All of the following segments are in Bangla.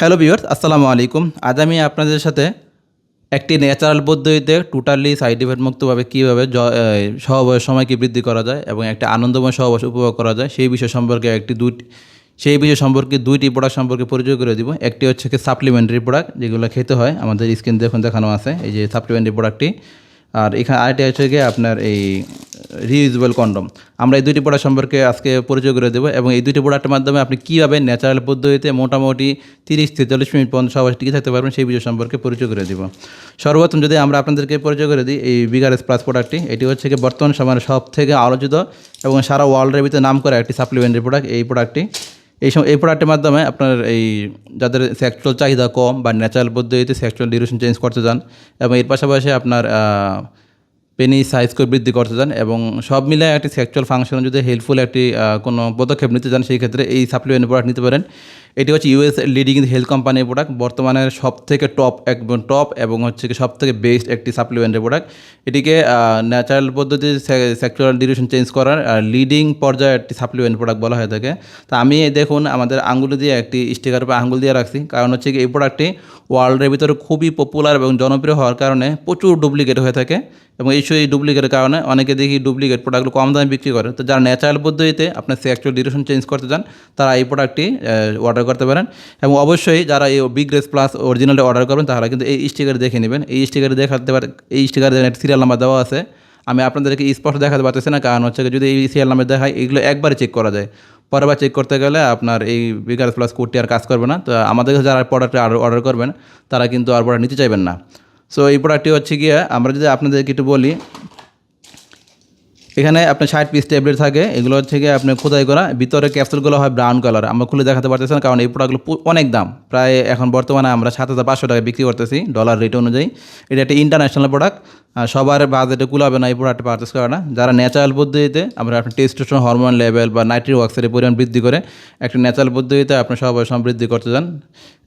হ্যালো ভিউয়ার্স, আসসালামু আলাইকুম। আজ আমি আপনাদের সাথে একটি ন্যাচারাল পদ্ধতিতে টোটালি সাইড ইফেক্ট মুক্তভাবে কীভাবে সহবয়স সময়কে বৃদ্ধি করা যায় এবং একটা আনন্দময় সহবাস উপভোগ করা যায়, সেই বিষয় সম্পর্কে একটি দুইটি সেই বিষয় সম্পর্কে দুইটি প্রোডাক্ট সম্পর্কে পরিচয় করে দিব। একটি হচ্ছে সাপ্লিমেন্টারি প্রোডাক্ট যেগুলো খেতে হয়। আমাদের স্কিন দেখুন, দেখানো আছে। এই যে সাপ্লিমেন্টারি প্রোডাক্টটি আর এখানে আরেকটি হচ্ছে গিয়ে আপনার এই রিউজেবল কন্ডম আমরা এই দুইটি প্রোডাক্ট সম্পর্কে আজকে পরিচয় করে দেবো এবং এই দুইটি প্রোডাক্টের মাধ্যমে আপনি কীভাবে ন্যাচারাল পদ্ধতিতে মোটামুটি তিরিশ থেকে চল্লিশ মিনিট পর্যন্ত সবাই টিকে থাকতে পারবেন সেই বিষয় সম্পর্কে পরিচয় করে দেবো। সর্বপ্রথম যদি আমরা আপনাদেরকে পরিচয় করে দিই, এই বিগার প্লাস প্রোডাক্টটি এটি হচ্ছে কি বর্তমান সময়ের সব থেকে আলোচিত এবং সারা ওয়ার্ল্ডের ভিতরে নাম করা একটি সাপ্লিমেন্টারি প্রোডাক্ট এই প্রোডাক্টটি এই সময় এই প্রোডাক্টের মাধ্যমে আপনার এই যাদের সেক্সুয়াল চাহিদা কম বা ন্যাচারাল পদ্ধতিতে সেক্সুয়াল ডিউরেশন চেঞ্জ করতে চান এবং এর পাশাপাশি আপনার পেনি সাইজকে বৃদ্ধি করতে চান এবং সব মিলে একটি সেক্সুয়াল ফাংশনে যদি হেল্পফুল একটি কোনো পদক্ষেপ নিতে চান, সেই ক্ষেত্রে এই সাপ্লিমেন্ট প্রোডাক্ট নিতে পারেন। এটি হচ্ছে ইউএস লিডিং হেলথ কোম্পানির প্রোডাক্ট বর্তমানে সব থেকে টপ একদম টপ এবং হচ্ছে কি সব থেকে বেস্ট একটি সাপ্লিমেন্টের প্রোডাক্ট এটিকে ন্যাচারাল পদ্ধতিতে সেক্সুয়াল ডিউরেশন চেঞ্জ করার লিডিং পর্যায়ে একটি সাপ্লিমেন্ট প্রোডাক্ট বলা হয়ে থাকে। তা আমি দেখুন আমাদের আঙ্গুল দিয়ে একটি স্টিকার বা আঙ্গুল দিয়ে রাখছি, কারণ হচ্ছে কি এই প্রোডাক্টটি ওয়ার্ল্ডের ভিতরে খুবই পপুলার এবং জনপ্রিয় হওয়ার কারণে প্রচুর ডুপ্লিকেট হয়ে থাকে এবং এই সেই ডুপ্লিকেটের কারণে অনেকে দেখি ডুপ্লিকেট প্রোডাক্টগুলো কম দামে বিক্রি করে। তো যারা ন্যাচারাল পদ্ধতিতে আপনার সেক্সুয়াল ডিউরেশন চেঞ্জ করতে চান, তারা এই প্রোডাক্টটি অর্ডার করতে পারেন। এবং অবশ্যই যারা এই বিগ রেস প্লাস অরিজিনালটা অর্ডার করবেন, তারা কিন্তু এই স্টিকার দেখে নেবেন। এই স্টিকার দেখাতে পারে এই স্টিকারে সিরিয়াল নাম্বার দেওয়া আছে। আমি আপনাদেরকে স্পষ্ট দেখাতে পারতেছি না, কারণ হচ্ছে যদি এই সিরিয়াল নাম্বার দেখায়, এগুলো একবারে চেক করা যায়। পরেরবার চেক করতে গেলে আপনার এই বিগার প্লাস কোডটি আর কাজ করবে না। তো আমাদের কাছে যারা প্রোডাক্ট অর্ডার করবেন, তারা কিন্তু আর প্রোডাক্ট নিতে চাইবেন না। সো এই প্রোডাক্টটি হচ্ছে গিয়ে আমরা যদি আপনাদেরকে একটু বলি এখানে আপনার ষাট পিস ট্যাবলেট থাকে, এগুলো থেকে আপনি খোদাই করা, ভিতরে ক্যাপসুলগুলো হয় ব্রাউন কালার আমরা খুলে দেখাতে পারতেছি না, কারণ এই প্রোডাক্টগুলো অনেক দাম। প্রায় এখন বর্তমানে আমরা সাত হাজার পাঁচশো টাকা বিক্রি করতেছি ডলার রেট অনুযায়ী। এটা একটা ইন্টারন্যাশনাল প্রোডাক্ট সবার বাজেটে কুলাবে না, এই প্রোডাক্টটা পারচেস করে না। যারা ন্যাচারাল পদ্ধতিতে আমরা আপনার টেস্টোস্টেরন হরমোন লেভেল বা নাইট্রিক অক্সাইডের পরিমাণ বৃদ্ধি করে একটা ন্যাচারাল পদ্ধতিতে আপনি সবাই সমৃদ্ধি করতে চান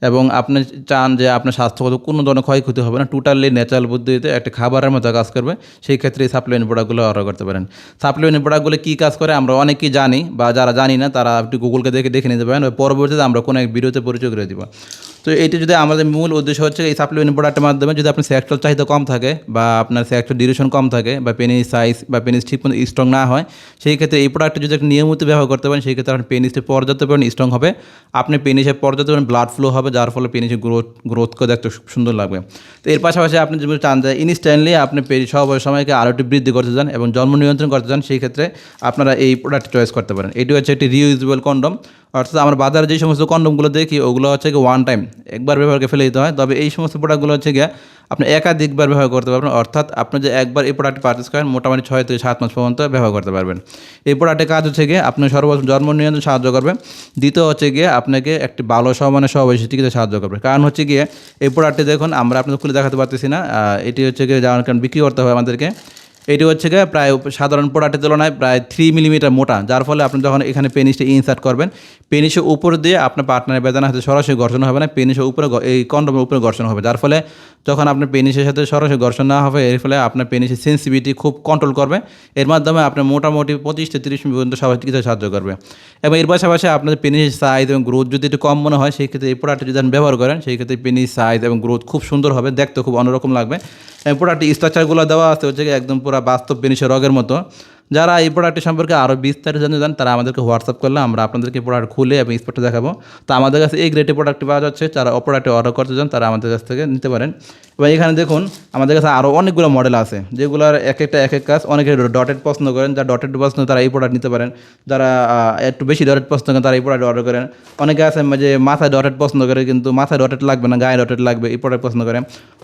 এবং আপনি চান যে আপনার স্বাস্থ্যগত কোনো ধরনের ক্ষয়ক্ষতি হবে না টোটালি ন্যাচারাল পদ্ধতিতে একটা খাবারের মতো কাজ করবে, সেই ক্ষেত্রে এই সাপ্লিমেন্ট প্রোডাক্টগুলো অর্ডার করতে পারেন। সাপ্লিমেন্ট প্রোডাক্টগুলো কী কাজ করে আমরা অনেকেই জানি বা যারা জানি না, তারা একটু গুগলকে দেখে দেখে নিতে পারেন। পরবর্তীতে আমরা কোনো এক ভিডিওতে পরিচয় করে দিব। তো এটি যদি আমাদের মূল উদ্দেশ্য হচ্ছে এই সাপ্লিমেন্ট প্রোডাক্টের মাধ্যমে যদি আপনার সেক্সুয়াল চাহিদা কম থাকে বা আপনার সেক্সুয়াল ডিউরেশন কম থাকে বা পেনিস সাইজ বা পেনিস ঠিক মতো স্ট্রং না হয়, সেই ক্ষেত্রে এই প্রোডাক্টটা যদি একটা নিয়মিত ব্যবহার করতে পারেন, সেই ক্ষেত্রে আপনার পেনিসটা পর্যাপ্ত পরিমাণ স্ট্রং হবে। আপনি পেনিসে পর্যাপ্ত পরিমাণ ব্লাড ফ্লো হবে, যার ফলে পেনিসের গ্রোথ গ্রোথকে দেখতে সুন্দর লাগবে। তো এর পাশাপাশি আপনি যদি চান যে ইনস্ট্যান্টলি আপনি সব সময়কে আরও একটু বৃদ্ধি করতে চান এবং জন্ম নিয়ন্ত্রণ করতে চান, সেই ক্ষেত্রে আপনারা এই প্রোডাক্ট চয়েস করতে পারেন। এটি হচ্ছে একটি রিউজেবল কন্ডম অর্থাৎ আমরা বাজারে যে সমস্ত কন্ডমগুলো দেখি, ওগুলো হচ্ছে কি ওয়ান টাইম একবার ব্যবহারকে ফেলে দিতে হয়। তবে এই সমস্ত প্রোডাক্টগুলো হচ্ছে গিয়ে আপনি একাধিকবার ব্যবহার করতে পারবেন। অর্থাৎ আপনি যে একবার এই প্রোডাক্ট পারচেস করেন, মোটামুটি ছয় থেকে সাত মাস পর্যন্ত ব্যবহার করতে পারবেন। এই প্রোডাক্টের কাজ হচ্ছে গিয়ে আপনি সর্বপ্রথম জন্ম নিয়ন্ত্রণ সাহায্য করবে। দ্বিতীয় হচ্ছে গিয়ে আপনাকে একটি ভালো সমানের সহবাসী টিকিতে সাহায্য করবে। কারণ হচ্ছে গিয়ে এই প্রোডাক্টটি দেখুন, আমরা আপনাদের খুলে দেখাতে পারতেছি না। এটি হচ্ছে গিয়ে যাওয়ার কারণ বিক্রি করতে হবে আমাদেরকে। এটি হচ্ছে গিয়ে প্রায় সাধারণ প্রোডাক্টের তুলনায় প্রায় থ্রি মিলিমিটার মোটা, যার ফলে আপনি যখন এখানে পেনিসটা ইনসার্ট করবেন পেনিসের উপর দিয়ে আপনার পার্টনারের বেদনা হাতে সরাসরি ঘর্ষণ হবে না পেনিসের উপরে এই কন্ডমের উপরে ঘর্ষণ হবে, যার ফলে যখন আপনার পেনিসের সাথে সরাসরি ঘর্ষণ না হবে, এর ফলে আপনার পেনিসের সেন্সিভিটি খুব কন্ট্রোল করবে, এর মাধ্যমে আপনার মোটামুটি পঁচিশ থেকে তিরিশ মিনিট পর্যন্ত সবাই চিকিৎসা সাহায্য করবে। এবং এর পাশাপাশি আপনাদের পেনিসের সাইজ এবং গ্রোথ যদি একটু কম মনে হয়, সেই ক্ষেত্রে এই প্রোডাক্টটি যদি আপনি ব্যবহার করেন, সেই ক্ষেত্রে পেনিস সাইজ এবং গ্রোথ খুব সুন্দর হবে, দেখতে খুব অন্যরকম লাগবে। এবং প্রোডাক্টটি স্ট্রাকচারগুলো দেওয়া আছে হচ্ছে একদম পুরো বাস্তব পেনিসের রগের মতো। যারা এই প্রোডাক্টটি সম্পর্কে আরও বিস্তারিত জানতে চান, তারা আমাদেরকে হোয়াটসঅ্যাপ করলে আমরা আপনাদেরকে প্রোডাক্ট খুলে এবং স্পটে দেখাবো। তো আমাদের কাছে এই গ্রেটে প্রোডাক্টটি পাওয়া যাচ্ছে। যারা ও অর্ডার করতে চান, তারা আমাদের কাছ থেকে নিতে পারেন। এবং এখানে দেখুন, আমাদের কাছে আরও অনেকগুলো মডেল আছে, যেগুলোর এক একটা, এক এক কাজ অনেকে ডটেড পছন্দ করেন, যারা ডটেড পছন্দ তারা এই প্রোডাক্ট নিতে পারেন, যারা একটু বেশি ডটেড পছন্দ করেন তারা এই প্রোডাক্ট অর্ডার করেন। অনেকে আছে যে মাথায় ডটেড পছন্দ করে, কিন্তু মাথায় ডটেড লাগবে না, গায়ে ডটেড লাগবে, এই প্রোডাক্ট পছন্দ করে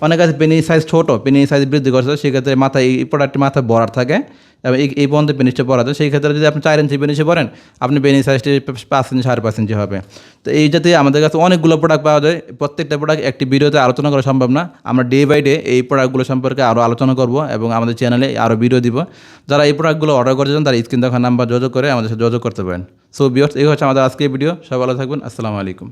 অনেকে আছে পেনি সাইজ ছোটো পেনি সাইজ বৃদ্ধি করছে, সেক্ষেত্রে মাথায় এই প্রোডাক্টটি মাথায় বরার থাকে, এবং এই পর্যন্ত পেনিসটা পরা যায় সেই ক্ষেত্রে যদি আপনি চার ইঞ্চি পেনিসে পরেন আপনি পেনিস সাইজটি পাঁচ ইঞ্চি, সাড়ে পাঁচ ইঞ্চি হবে। তো এই যাতে আমাদের কাছে অনেকগুলো প্রোডাক্ট পাওয়া যায়। প্রত্যেকটা প্রোডাক্ট একটি ভিডিওতে আলোচনা করা সম্ভব না। আমরা ডে বাই ডে এই প্রোডাক্টগুলো সম্পর্কে আরও আলোচনা করব এবং আমাদের চ্যানেলে আরও ভিডিও দিব। যারা এই প্রোডাক্টগুলো অর্ডার করতে চান, তারা স্ক্রিন দেখার নাম্বার যোগাযোগ করে আমাদের সাথে যোগাযোগ করতে পারেন। সো বিয়র্স এই হচ্ছে আমাদের আজকের ভিডিও সব ভালো থাকবেন। আসসালামু আলাইকুম।